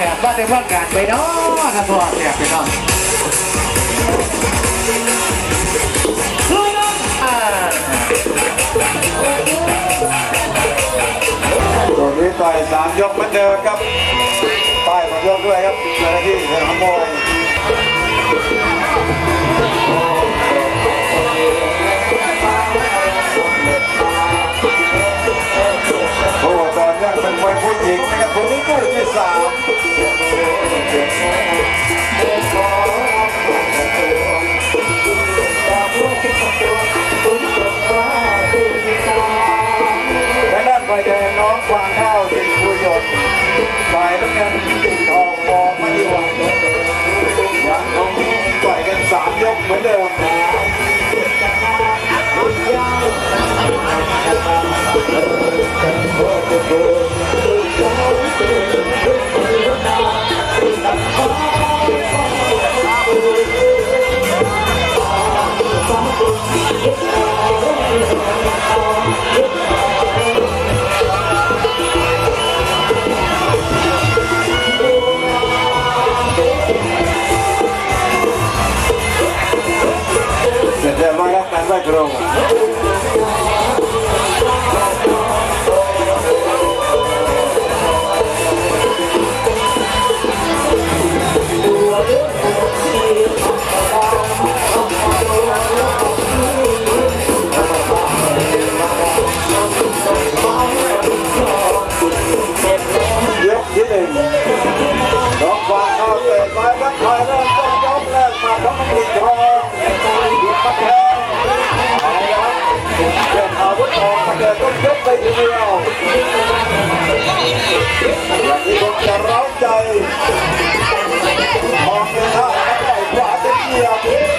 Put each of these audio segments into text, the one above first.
แสบว่าในเมืองการไปเนาะครับพ่อแสบไปเนาะลุยนาะอ่าตรงนี้ต่อยสามยกเหมือนเดิมครับป้ายมายกด้วยครับเจ้าหน้าที่เห็นขโมย หญิงนะครับคนนี้คู่ที่สามและด้านฝ่ายแดงน้องกวางข้าวสิงคุยนฝ่ายน้ำเงินสิงทองมองมาดีวันยังคงต่อยกันสามยกเหมือนเดิม องกวางข้วเตะไปคอยเริ่มต้นยกแรกมาทั้งติดทองหยุดมาแทงเอาละครับเดินอาวุธออกมาเดินต้นยกไปทีเดียวอย่างนี้คงจะร้าใจมองเป็นท่าแล้อยขวาจะเกี่ยวตี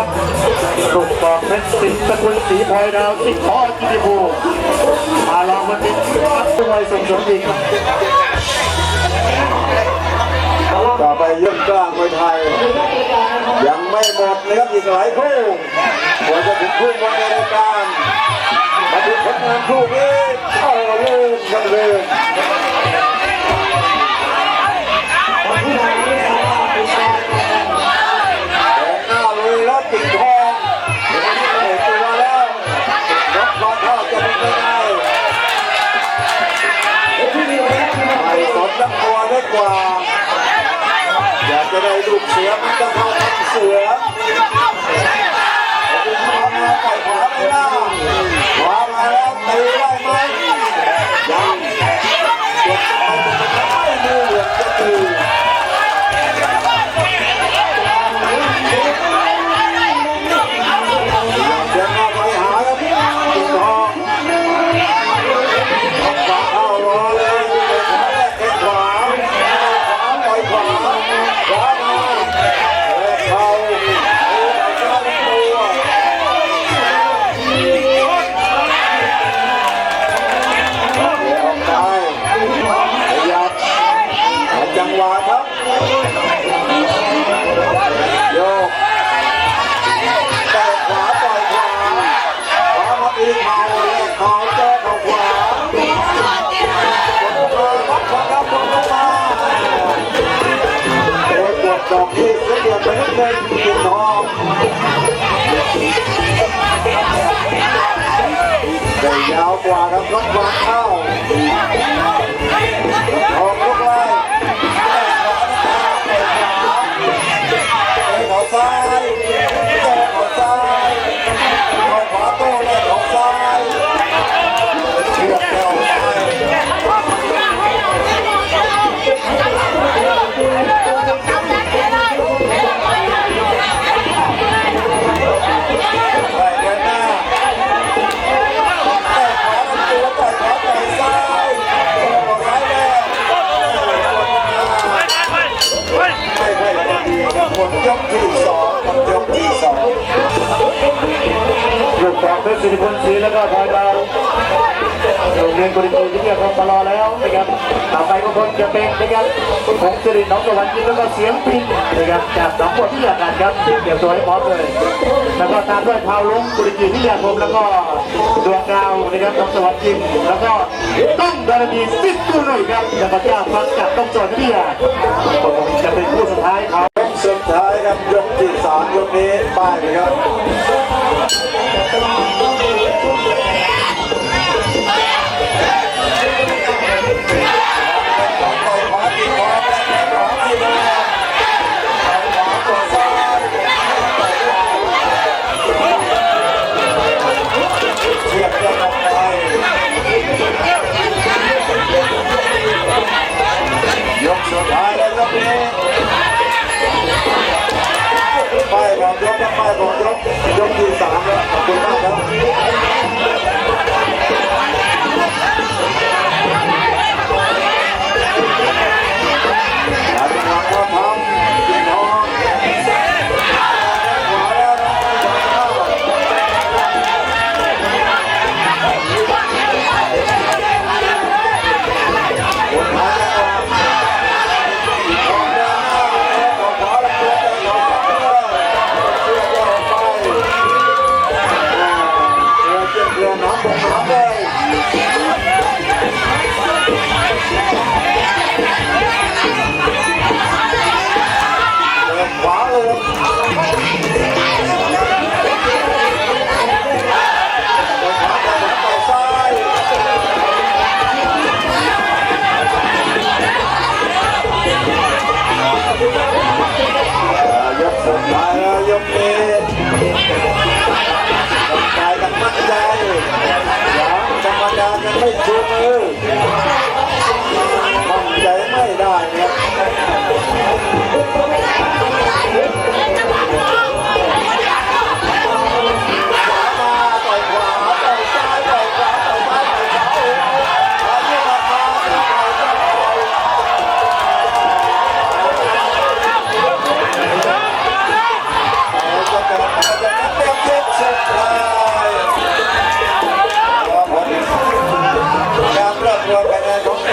นะครับถูกบอกเป็นสิงสกุลสีพลอยดาวสิงห์พ่อจิติภูมิมาลองวันนี้ครับทุกวัยส่งเสมอีครับต่อไปยี่ยมกล้างมวยไทย ยังไม่หมดนะครับอีกหลายคู่กว่าจะถึงคู่วันในรายการมาดูผลงานคู่นี้โอ้ลื่อนกันเลื่น ได้ลูก ดอกเทพเสียเดือดไปน้ำเงินเกียรติองได้ยาวกว่าครับรถวางเข้า เรียนกุฎีที่เรียกว่ามรอแล้วนะครับต่อไปก็คงจะเป็นนะครับของสิริน้องตะวันยินแล้วก็เสียงพินนะครับจากสองคนที่เรียกกันครับเดี๋ยวตัวให้พร้อมเลย แล้วก็ตามด้วยพาวลุงกุฎีที่เรียกผมแล้วก็ดวงดาวนะครับน้องตะวันยินแล้วก็ต้องดารณีสิทธิ์ตู้หน่อยครับแล้วก็เจ้าฟังจากต้องจอดเที่ยผมจะเป็นผู้สุดท้ายเขา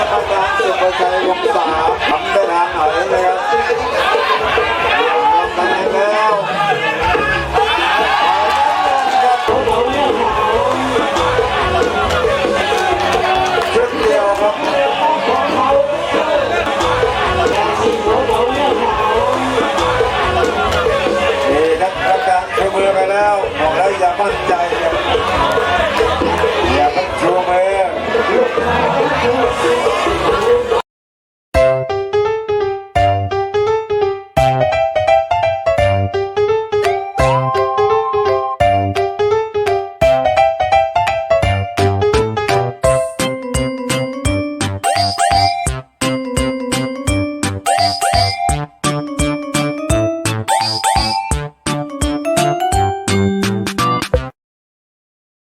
ทางการเตือนไปยังศาล